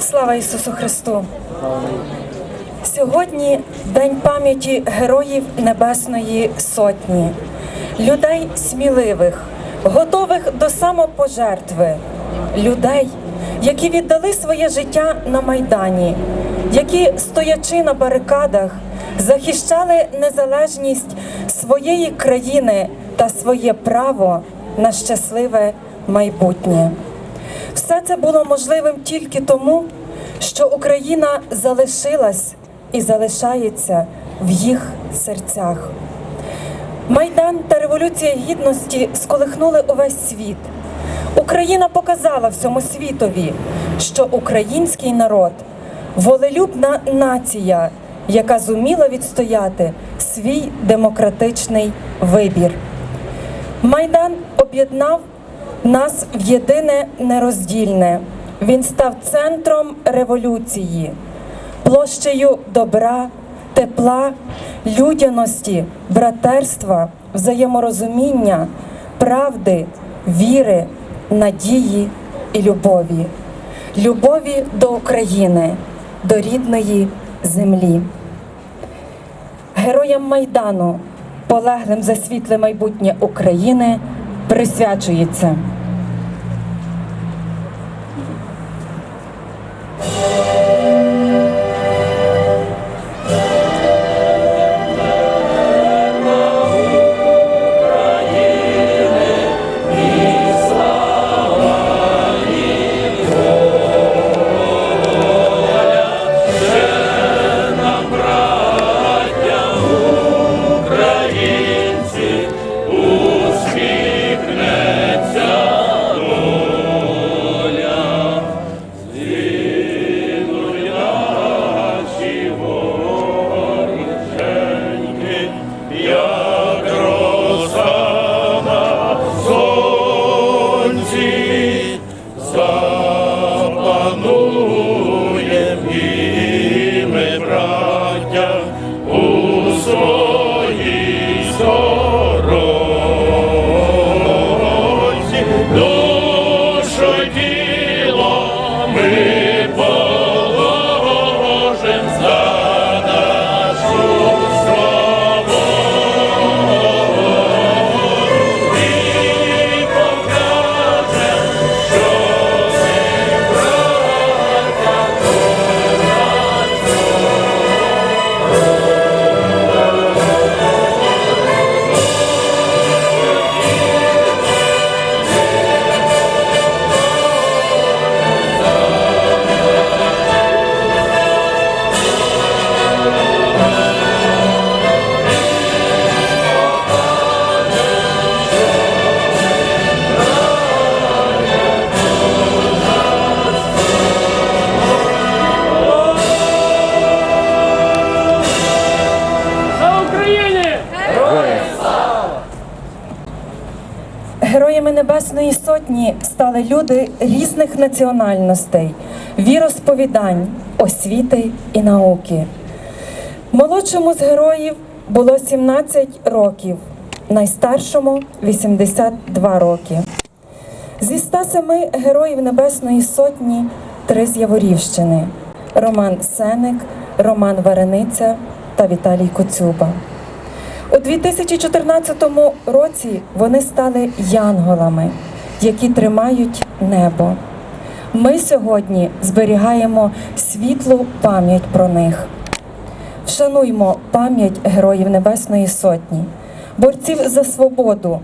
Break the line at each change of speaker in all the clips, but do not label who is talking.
Слава Ісусу Христу! Сьогодні День пам'яті героїв Небесної Сотні, людей сміливих, готових до самопожертви, людей, які віддали своє життя на Майдані, які, стоячи на барикадах, захищали незалежність своєї країни та своє право на щасливе майбутнє. Все це було можливим тільки тому, що Україна залишилась і залишається в їх серцях. Майдан та Революція Гідності сколихнули увесь світ. Україна показала всьому світові, що український народ волелюбна нація, яка зуміла відстояти свій демократичний вибір. Майдан об'єднав нас в єдине нероздільне. Він став центром революції, площею добра, тепла, людяності, братерства, взаєморозуміння, правди, віри, надії і любові. Любові до України, до рідної землі. Героям Майдану, полеглим за світле майбутнє України, присвячується. Небесної Сотні стали люди різних національностей, віросповідань, освіти і науки. Молодшому з героїв було 17 років, найстаршому 82 роки. Зі 107 героїв Небесної Сотні три з Яворівщини: Роман Сеник, Роман Варениця та Віталій Коцюба. У 2014 році вони стали янголами, які тримають небо. Ми сьогодні зберігаємо світлу пам'ять про них. Вшануймо пам'ять героїв Небесної Сотні, борців за свободу,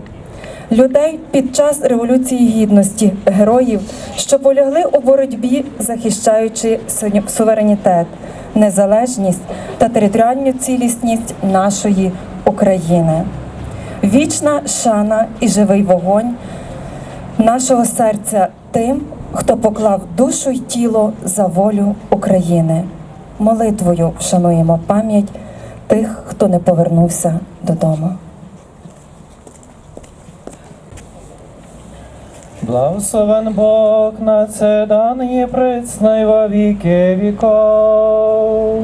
людей під час Революції Гідності, героїв, що полягли у боротьбі, захищаючи суверенітет, незалежність та територіальну цілісність нашої України. Вічна шана і живий вогонь нашого серця тим, хто поклав душу й тіло за волю України. Молитвою вшануємо пам'ять тих, хто не повернувся додому.
Благословен Бог на це дані прицнай во віки віков.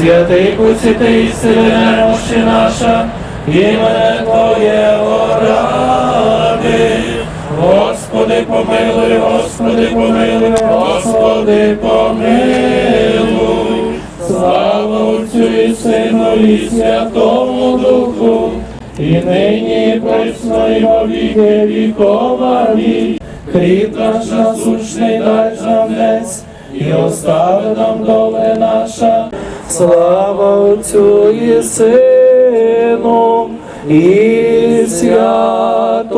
Святий посвятий сили немощі наша, ім'я Твоєго ради. Господи, помилуй, Господи, помилуй, Господи, помилуй. Слава Отцю і Сину і Святому Духу, і нині і присно, і во віки віков. Амінь. Хліб наш насущний дай нам днес, і остави нам доле наша. Слава Отцю і Сину, і Святому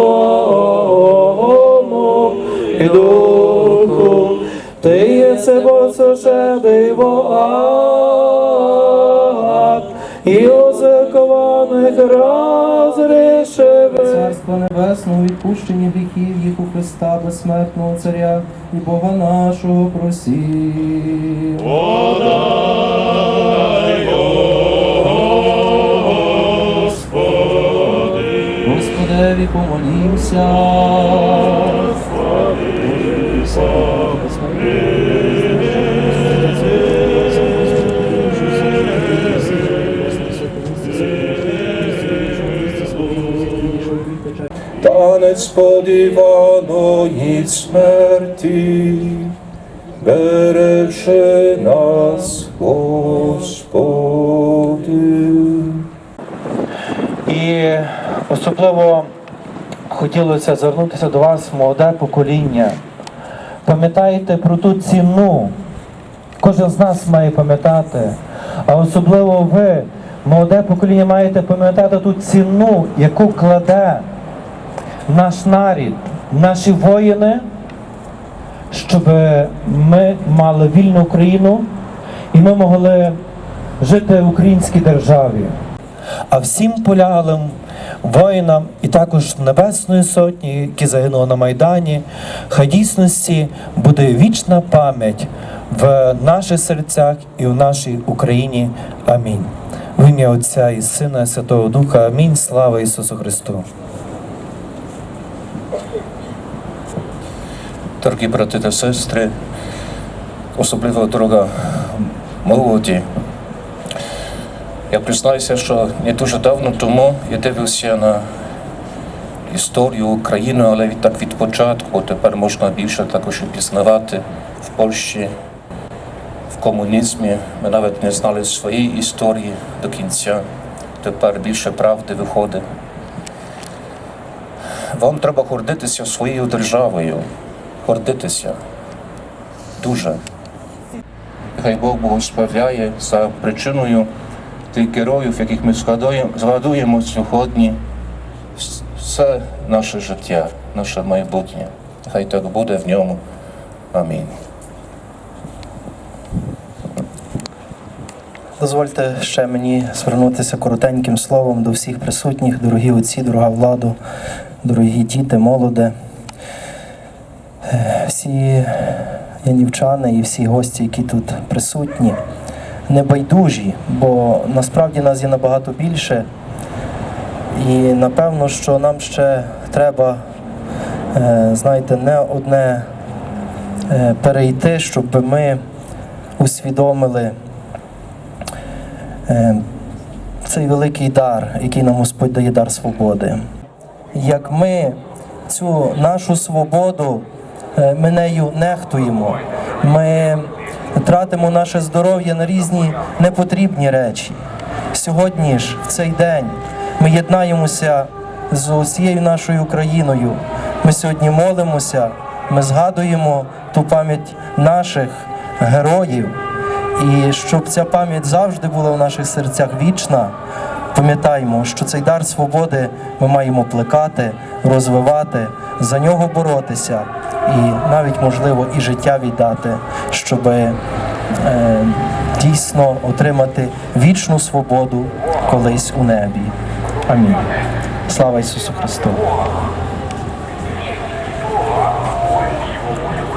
і Духу, Ти єси Босошедий воад, і озакованих розрішив.
Царство Небесного, відпущення гріхів їх у Христа безсмертного Царя і Бога нашого просім.
Подай,
Господеві помолімся.
Танець сподіваної смерті, бережи нас, Господи.
І особливо хотілося звернутися до вас, молоде покоління. Пам'ятайте про ту ціну. Кожен з нас має пам'ятати. А особливо ви, молоде покоління, маєте пам'ятати ту ціну, яку кладе наш нарід, наші воїни, щоб ми мали вільну Україну і ми могли жити в українській державі. А всім поляглим воїнам також Небесної Сотні, які загинули на Майдані, хай дійсності буде вічна пам'ять в наших серцях і в нашій Україні. Амінь. В ім'я Отця і Сина, і Святого Духа. Амінь. Слава Ісусу Христу.
Дорогі брати та сестри, особливо дорога молоді. Я признаюся, що не дуже давно тому я дивився на історію України, але від так від початку тепер можна більше також і пізнавати в Польщі, в комунізмі. Ми навіть не знали своєї історії до кінця. Тепер більше правди виходить. Вам треба гордитися своєю державою, гордитися дуже. Хай Бог благословляє за причиною тих героїв, яких ми згадуємо, сьогодні, все наше життя, наше майбутнє. Хай так буде в ньому. Амінь.
Дозвольте ще мені звернутися коротеньким словом до всіх присутніх, дорогі отці, дорога владу, дорогі діти, молоде. Всі янівчани і всі гості, які тут присутні, небайдужі, бо насправді нас є набагато більше. І напевно, що нам ще треба, е, знаєте, не одне е, перейти, щоб ми усвідомили е, цей великий дар, який нам Господь дає дар свободи. Як ми цю нашу свободу, ми нею нехтуємо, ми тратимо наше здоров'я на різні непотрібні речі. Сьогодні ж, в цей день, ми єднаємося з усією нашою Україною. Ми сьогодні молимося, ми згадуємо ту пам'ять наших героїв. І щоб ця пам'ять завжди була в наших серцях вічна, пам'ятаємо, що цей дар свободи ми маємо плекати, розвивати, за нього боротися і навіть, можливо, і життя віддати, щоб е, дійсно отримати вічну свободу колись у небі. Амінь. Слава Ісусу Христу!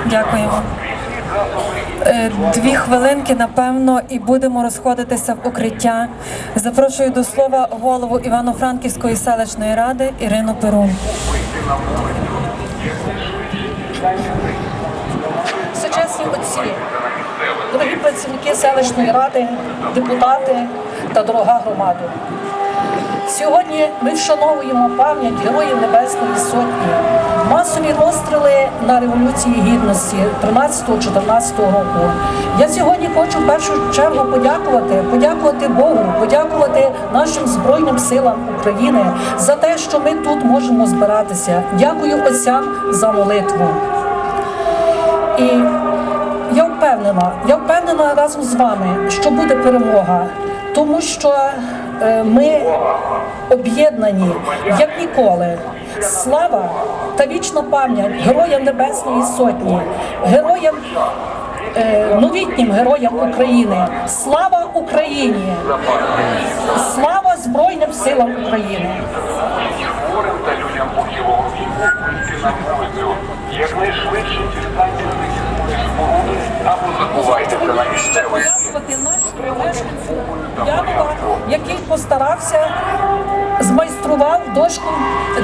Дякуємо. Е, Дві хвилинки, напевно, і будемо розходитися в укриття. Запрошую до слова голову Івано-Франківської селищної ради Ірину Перун.
Сучасні отці, дорогі працівники селищної ради, депутати та дорога громада. Сьогодні ми вшановуємо пам'ять Героїв Небесної Сотні, масові розстріли на Революції Гідності 13-14 року. Я сьогодні хочу в першу чергу подякувати, подякувати Богу, подякувати нашим Збройним силам України за те, що ми тут можемо збиратися. Дякую отцям за молитву. І я впевнена, я впевнена разом з вами, що буде перемога, тому що ми об'єднані як ніколи. Слава та вічна пам'ять героям Небесної Сотні, героям. е, Новітнім героям України. Слава Україні! Слава Збройним силам України!
хворим та дістаньте споруди або заховайтеся на місцевий
подякувати нашому мешканцю Янова, який постарався, змайстрував дошку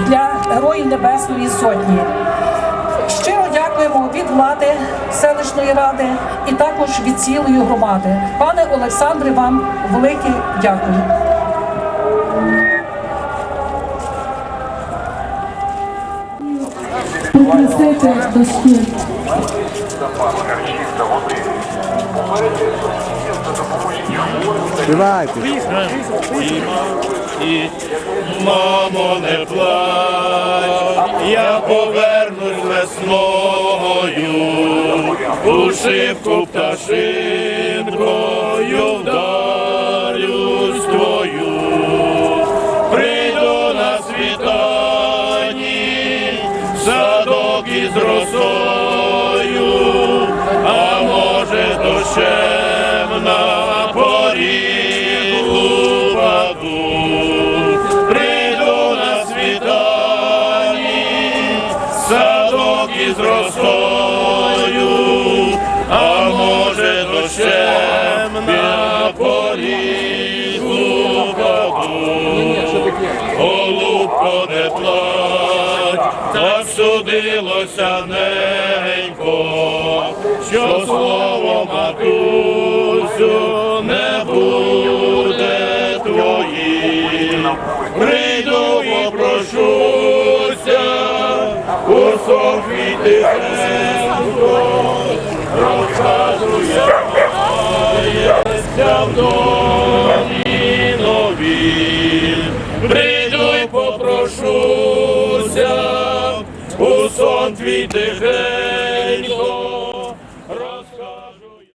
для Героїв Небесної Сотні. Щиро дякуємо від влади селищної ради і також від цілої громади. Пане Олександре, вам велике дякую.
Попросити до
І мамо, не плач, я повернусь весною, у шибку пташинкою вдарюсь твою, прийду на світанні, садок із росою, дощем на садок із росою, а може дощем на поріг упаду. Голубко не плач, так судилося ненько, що слово матусю не буде твоїм. Прийду попрошуся, прошуся, у Софії твій попрошуся,